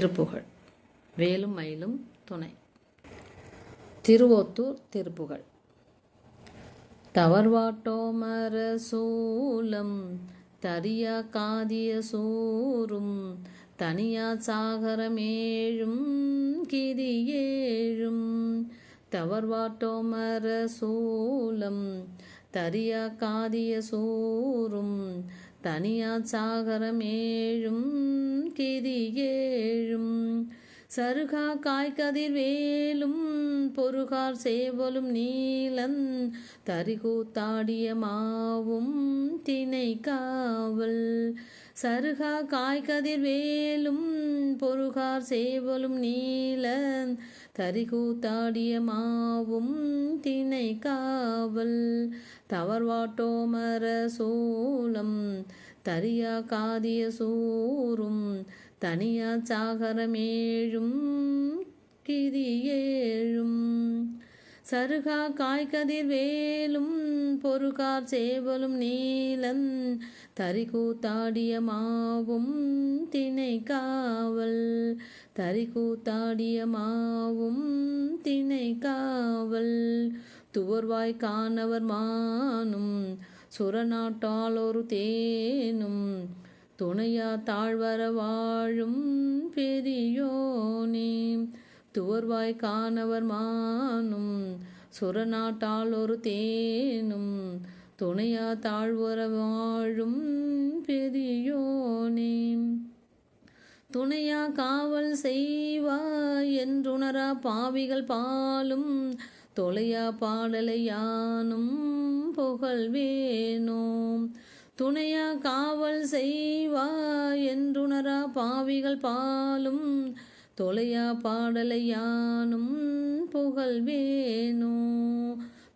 திருப்புகழ். வேலும் மயிலும் துணை. திருவோத்தூர் திருப்புகழ். தவர்வாட்டோமர சூலம் தரியா காதிய சூரும் தனியா சாகரமேழும் கிரியேழும் தவர்வாட்டோமர சூலம் தரியா காதிய சூரும் தனியா கிரி ஏழும் சருகா காய்கதிர் வேலும் பொருகார் சேவலும் நீலன். தரிகூத்தாடிய மாவும் தினை காவல். சருகா காய்கதிர் வேலும் பொருகார் சேவலும் நீலன். தரிகூத்தாடிய மாவும் தினை காவல். தவர்வாட்டோமர சோளம் தரியா காதிய சூரும் தனியா சாகரமேழும் கிரியேழும் சருகா காய்கதிர் வேலும் பொருகார் சேவலும் நீலன் தரிகூத்தாடிய மாவும் தினை காவல் தரிகூத்தாடிய மாவும் தினை காவல் துவர்வாய் காணவர் மானும் சுரநாட்டால் ஒரு தேனும் துணையா தாழ்வர வாழும் பெரியோனே. துவர்வாய் காணவர் மானும் சுரநாட்டால் ஒரு தேனும் துணையா தாழ்வர வாழும் பெரியோனே. துணையா காவல் செய்வாய் என்றுணரா பாவிகள் பாலும் தொலையா பாடலை யானும் புகழ்வேனோம். துணையா காவல் செய்வாய் என்றுணரா பாவிகள் பாலும். தொலையா பாடலையானும் புகழ் புகழ்வேனோ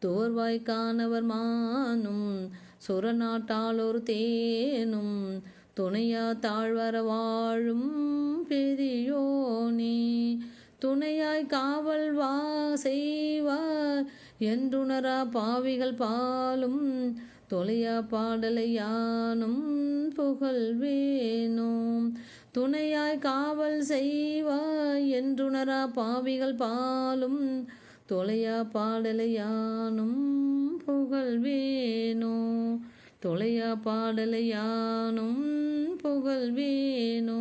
தோர்வாய் காணவர் மானும். சுரநாட்டாளோர் தேனும். துணையா தாழ்வர வாழும் பெரியோனே. துணையாய் காவல் வா செய்வார். என்றுணரா பாவிகள் பாலும் தொலையா பாடலை யானும் புகழ்வேனோம். துணையாய் காவல் செய்வாய் என்றுணரா பாவிகள் பாலும் தொலையா பாடலை யானும் புகழ்வேனோ தொலையா பாடலை யானும் புகழ்வேனோ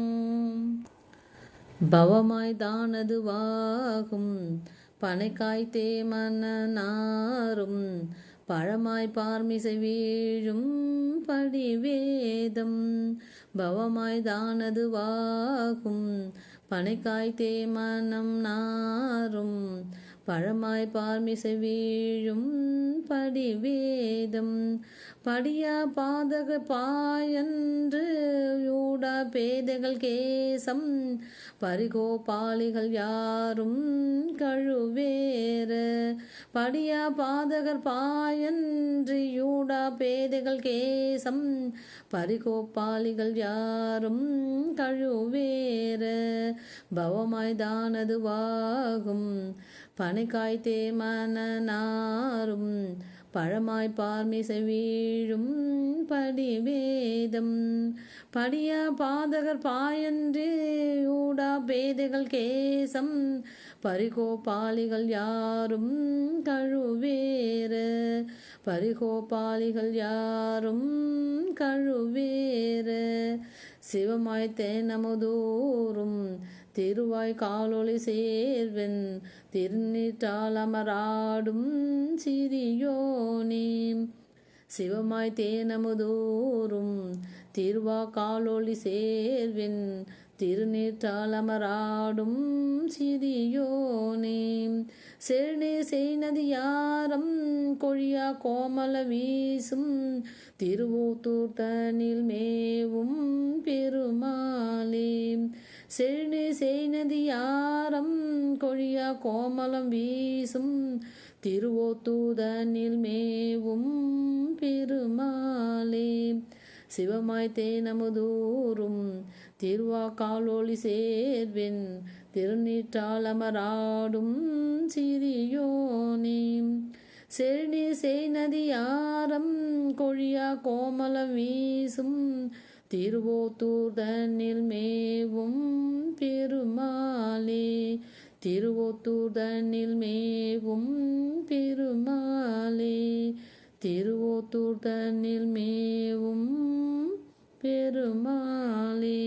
பவமாய் தானதுவாகும். பனைக்காய் தேமனாரும் பழமாய் பார்மிசை வீழும் படிவேதம். பவமாய் தானதுவாகும். பனைக்காய் தேமனம் நாரும் பழமாய் பார்மிசை வீழும் படிவேதம். படியா பாதக பாயன்று யூடா பேதைகள் கேசம். பரிகோபாலிகள் யாரும் கழுவேறு. படியா பாதகர் பாயன்று யூடா பேதைகள் கேசம். பரிகோபாலிகள் யாரும் கழுவேறு. பவமாய் தானதுவாகும் பனைக்காய் தேமன நாரும் பழமாய் பார்மிசை வீழும் படிவேதம். படியா பாதகர் பாயன்று ஊடா பேதைகள் கேசம் பரிகோபாலிகள் யாரும் கழுவேறு. பரிகோபாலிகள் யாரும் கழுவேறு. சிவமாய் தேனமுதூரும் திருவாய் காலொளி சேர்வன் திருநீட்டால் அமராடும் சிறியோனே சிவமாய் தேனமுதூரும் திருவா காலொளி சேர்வின் திருநீட்டால் அமராடும் சிறியோனே. செழுநீர் செய்நதி யாரம்? கொழியா கோமல வீசும். திருவூத்தூர் தனில் மேவும் பெருமாளே. செழுநீர் செய்நதி யாரம்? கொழியா கோமலம் வீசும். திருவோத்தூதனில் மேவும் பெருமாளே. சிவமாய் தேனமுதூரும் திருவாக்காலொளி சேர்வென் திருநீற்றால் அமராடும் சிறியோனே. செழி செய் நதியாரம் கொழியா கோமலம் வீசும் திருவோத்தூர் தன்னில் மேவும் பெருமாளே. திருவோத்தூர் தன்னில் மேவும் பெருமாளே. திருவோத்தூர் தன்னில் மேவும் பெருமாளே